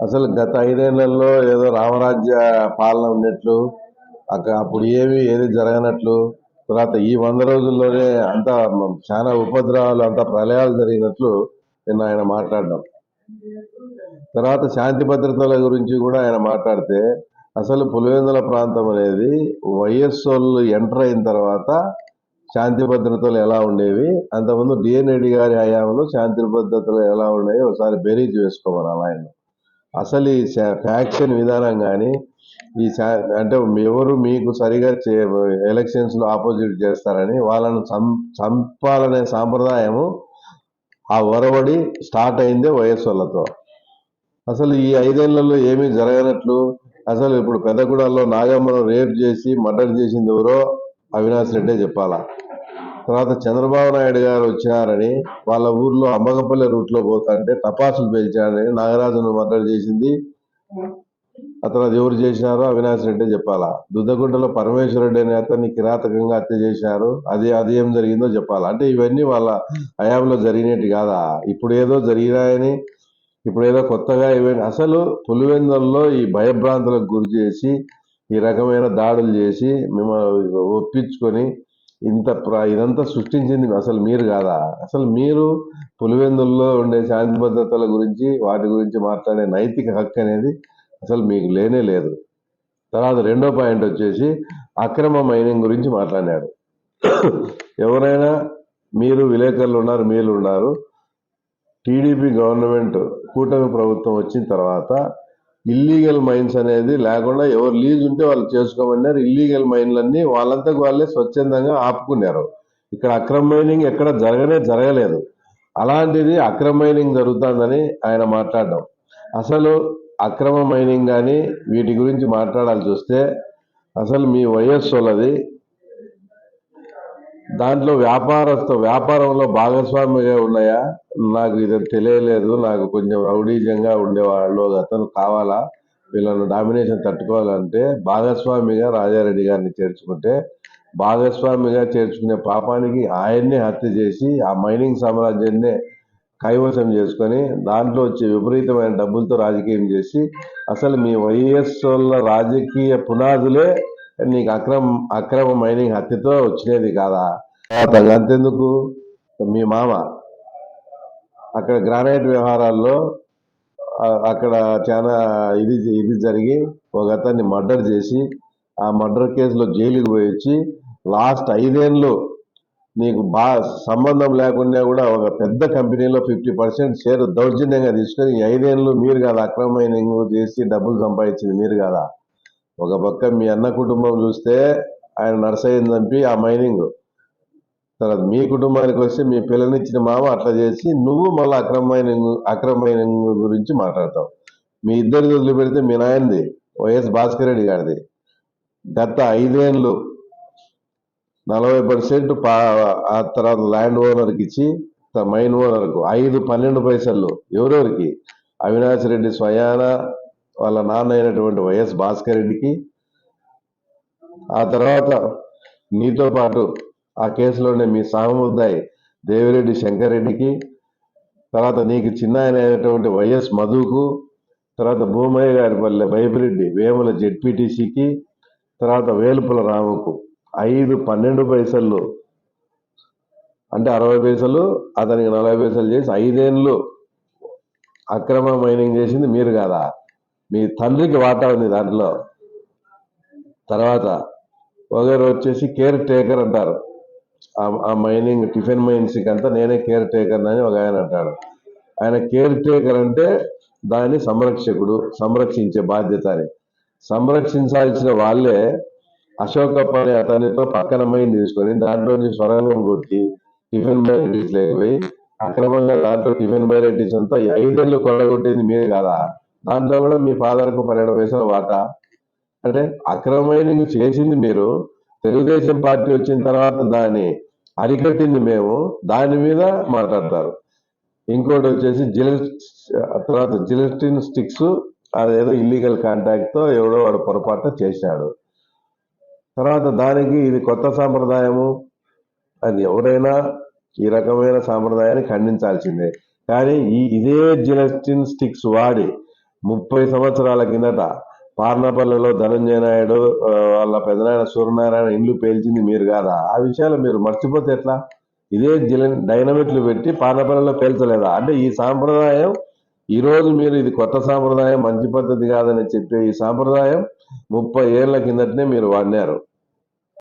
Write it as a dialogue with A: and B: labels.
A: అసలు గత ఐదేళ్ళలో ఏదో రామరాజ్య పాలన ఉన్నట్లు అక్కడ అప్పుడు ఏమి ఏది జరగనట్లు తర్వాత ఈ వంద రోజుల్లోనే అంత చాలా ఉపద్రవాలు అంత ప్రళయాలు జరిగినట్లు నిన్న ఆయన మాట్లాడడం. తర్వాత శాంతి భద్రతల గురించి కూడా ఆయన మాట్లాడితే అసలు పులివెందుల ప్రాంతం అనేది వైఎస్ వాళ్ళు ఎంటర్ అయిన తర్వాత శాంతి భద్రతలు ఎలా ఉండేవి అంతకుముందు డిఎన్ రెడ్డి గారి హయాంలో శాంతి భద్రతలు ఎలా ఉండేవి ఒకసారి బెరీజ్ వేసుకోమని ఆయన అసలు ఈ ఫ్యాక్షన్ విధానం కానీ ఈ శా- అంటే ఎవరు మీకు సరిగా ఎలక్షన్స్లో ఆపోజిట్ చేస్తారని వాళ్ళను చం- చంపాలనే సాంప్రదాయము ఆ ఒరవడి స్టార్ట్ అయిందే వైఎస్ వాళ్ళతో. అసలు ఈ ఐదేళ్ళలో ఏమీ జరగనట్లు అసలు ఇప్పుడు పెద్దగూడలో నాగమ్మను రేప్ చేసి మర్డర్ చేసింది ఎవరో అవినాష్ రెడ్డే చెప్పాలా? తర్వాత చంద్రబాబు నాయుడు గారు వచ్చినారని వాళ్ళ ఊర్లో అమ్మగపల్లి రూట్లో పోతాంటే టపాసులు పేల్చారని నాగరాజును మర్డర్ చేసింది. అతను తర్వాత ఎవరు చేసినారో అవినాష్ రెడ్డి చెప్పాలా. దుద్దగుంటలో పరమేశ్వర రెడ్డి అనే అతన్ని కిరాతకంగా హత్య చేశారు. అది అది ఏం జరిగిందో చెప్పాలా. అంటే ఇవన్నీ వాళ్ళ హయాంలో జరిగినట్టు కాదా. ఇప్పుడు ఏదో జరిగినాయని ఇప్పుడు ఏదో కొత్తగా ఇవన్నీ అసలు పులివెందుల్లో ఈ భయభ్రాంతులకు గురి చేసి ఈ రకమైన దాడులు చేసి మిమ్మల్ని ఒప్పించుకొని ఇంత ప్ర- ఇదంతా సృష్టించింది అసలు మీరు కాదా? అసలు మీరు పులివెందుల్లో ఉండే శాంతి భద్రతల గురించి వాటి గురించి మాట్లాడే నైతిక హక్కు అనేది అసలు మీకు లేనే లేదు. తర్వాత రెండో పాయింట్ వచ్చేసి అక్రమ మైనింగ్ గురించి మాట్లాడాడు. ఎవరైనా మీరు విలేకరులు ఉన్నారు మీరు ఉన్నారు టీడీపీ గవర్నమెంట్ కూటమి ప్రభుత్వం వచ్చిన తర్వాత ఇల్లీగల్ మైన్స్ అనేది లేకుండా ఎవరు లీజ్ ఉంటే వాళ్ళు చేసుకోమన్నారు. ఇల్లీగల్ మైన్లన్నీ వాళ్ళంతకు వాళ్ళే స్వచ్ఛందంగా ఆపుకున్నారు. ఇక్కడ అక్రమ మైనింగ్ ఎక్కడ జరగనే జరగలేదు. అలాంటిది అక్రమ మైనింగ్ జరుగుతుందని ఆయన మాట్లాడడం. అసలు అక్రమ మైనింగ్ కానీ వీటి గురించి మాట్లాడాల్సి వస్తే అసలు మీ వయస్సు వాళ్ళది. దాంట్లో వ్యాపారస్తు వ్యాపారంలో భాగస్వామిగా ఉన్నాయా? నాకు ఇది తెలియలేదు. నాకు కొంచెం రౌడీజంగా ఉండేవాళ్ళు. అతను కావాలా? వీళ్ళను డామినేషన్ తట్టుకోవాలంటే భాగస్వామిగా రాజారెడ్డి గారిని చేర్చుకుంటే భాగస్వామిగా చేర్చుకునే పాపానికి ఆయన్నే హత్య చేసి ఆ మైనింగ్ సామ్రాజ్యాన్నే కైవసం చేసుకొని దాంట్లో వచ్చే విపరీతమైన డబ్బులతో రాజకీయం చేసి అసలు మీ వైఎస్ వాళ్ళ రాజకీయ పునాదులే నీకు అక్రమ అక్రమ మైనింగ్ హత్యతో వచ్చినది కాదా? తర్వాత అంతెందుకు? మీ మామ అక్కడ గ్రానైట్ వ్యవహారాల్లో అక్కడ చాలా ఇది ఇది జరిగి ఒక అతన్ని మర్డర్ చేసి ఆ మర్డర్ కేసులో జైలుకి పోయి వచ్చి లాస్ట్ ఐదేళ్ళు నీకు బా సంబంధం లేకుండా కూడా ఒక పెద్ద కంపెనీలో ఫిఫ్టీ పర్సెంట్ షేర్ దౌర్జన్యంగా తీసుకొని ఐదేళ్ళు మీరు కాదా అక్రమ మైనింగ్ చేసి డబ్బులు సంపాదించింది మీరు కాదా? ఒక పక్క మీ అన్న కుటుంబం చూస్తే ఆయన నర్సయ్యని చంపి ఆ మైనింగ్. తర్వాత మీ కుటుంబానికి వస్తే మీ పిల్లనిచ్చిన మామ అట్లా చేసి నువ్వు మళ్ళీ అక్రమ మైనింగ్ అక్రమ మైనింగ్ గురించి మాట్లాడతావు. మీ ఇద్దరిది వదిలిపెడితే మీ నాయనది వైఎస్ భాస్కర్ రెడ్డి గారిది. గత ఐదేళ్ళు నలభై పర్సెంట్ ఆ తర్వాత ల్యాండ్ ఓనర్కి ఇచ్చి మైన్ ఓనర్కు ఐదు పన్నెండు పైసలు ఎవరెవరికి? అవినాష్ రెడ్డి స్వయాన వాళ్ళ నాన్న అయినటువంటి వైఎస్ భాస్కర్ రెడ్డికి ఆ తర్వాత నీతో పాటు ఆ కేసులోనే మీ సహముద్దాయి దేవిరెడ్డి శంకర్ రెడ్డికి తర్వాత నీకు చిన్నాయన అయినటువంటి వైఎస్ మధుకు తర్వాత భూమయ్య గారి పల్లె బైపిరెడ్డి వేముల జెడ్పీటీసీకి తర్వాత వేలుపుల రాముకు ఐదు పన్నెండు పైసలు. అంటే అరవై పైసలు అతనికి నలభై పైసలు చేసి ఐదేళ్ళు అక్రమ మైనింగ్ చేసింది మీరు కాదా? మీ తండ్రికి వాటా ఉంది దాంట్లో. తర్వాత ఒకరు వచ్చేసి కేర్ టేకర్ అంటారు. ఆ- మైనింగ్ టిఫిన్ మైన్స్కి అంతా నేనే కేర్ టేకర్ అని ఒక ఆయన అంటాడు. ఆయన కేర్ టేకర్ అంటే దాన్ని సంరక్షకుడు సంరక్షించే బాధ్యత అని. సంరక్షించాల్సిన వాళ్ళే అశోకప్ప అనే అతనితో పక్కన మైన్ తీసుకొని దాంట్లోని స్వరంగం కొట్టి టిఫిన్ వెరైటీస్ లేకపోయి అక్రమంగా దాంట్లో టిఫిన్ వెరైటీస్ అంతా ఐదేళ్ళు కొడగొట్టేది మీరు కదా? దాంట్లో కూడా మీ ఫాదర్కు పన్నెండు పైసలు వాటా అంటే అక్రమమైన చేసింది మీరు తెలుగుదేశం పార్టీ వచ్చిన తర్వాత దాన్ని అరికట్టింది మేము దాని మీద మాట్లాడతారు. ఇంకోటి వచ్చేసి జిల్ తర్వాత జిలెస్టిన్ స్టిక్స్ అదేదో ఇల్లీగల్ కాంటాక్ట్తో ఎవడో వాడు పొరపాటు చేశాడు. తర్వాత దానికి ఇది కొత్త సాంప్రదాయము. అది ఎవరైనా ఈ రకమైన సాంప్రదాయాన్ని ఖండించాల్సిందే. కానీ ఈ ఇదే జిలెస్టిన్ స్టిక్స్ వాడి ముప్పై సంవత్సరాల కిందట పార్నపల్లిలో ధనంజయ నాయుడు వాళ్ళ పెదనాయన సూర్యనారాయణ ఇల్లు పేల్చింది మీరు కాదా? ఆ విషయాలు మీరు మర్చిపోతే ఎట్లా? ఇదే డైనమిట్లు పెట్టి పార్నపల్లిలో పేల్చలేదా? అంటే ఈ సాంప్రదాయం ఈరోజు మీరు ఇది కొత్త సాంప్రదాయం మంచి పద్ధతి కాదని చెప్పే ఈ సాంప్రదాయం ముప్పై ఏళ్ళ కిందటనే మీరు వాడినారు.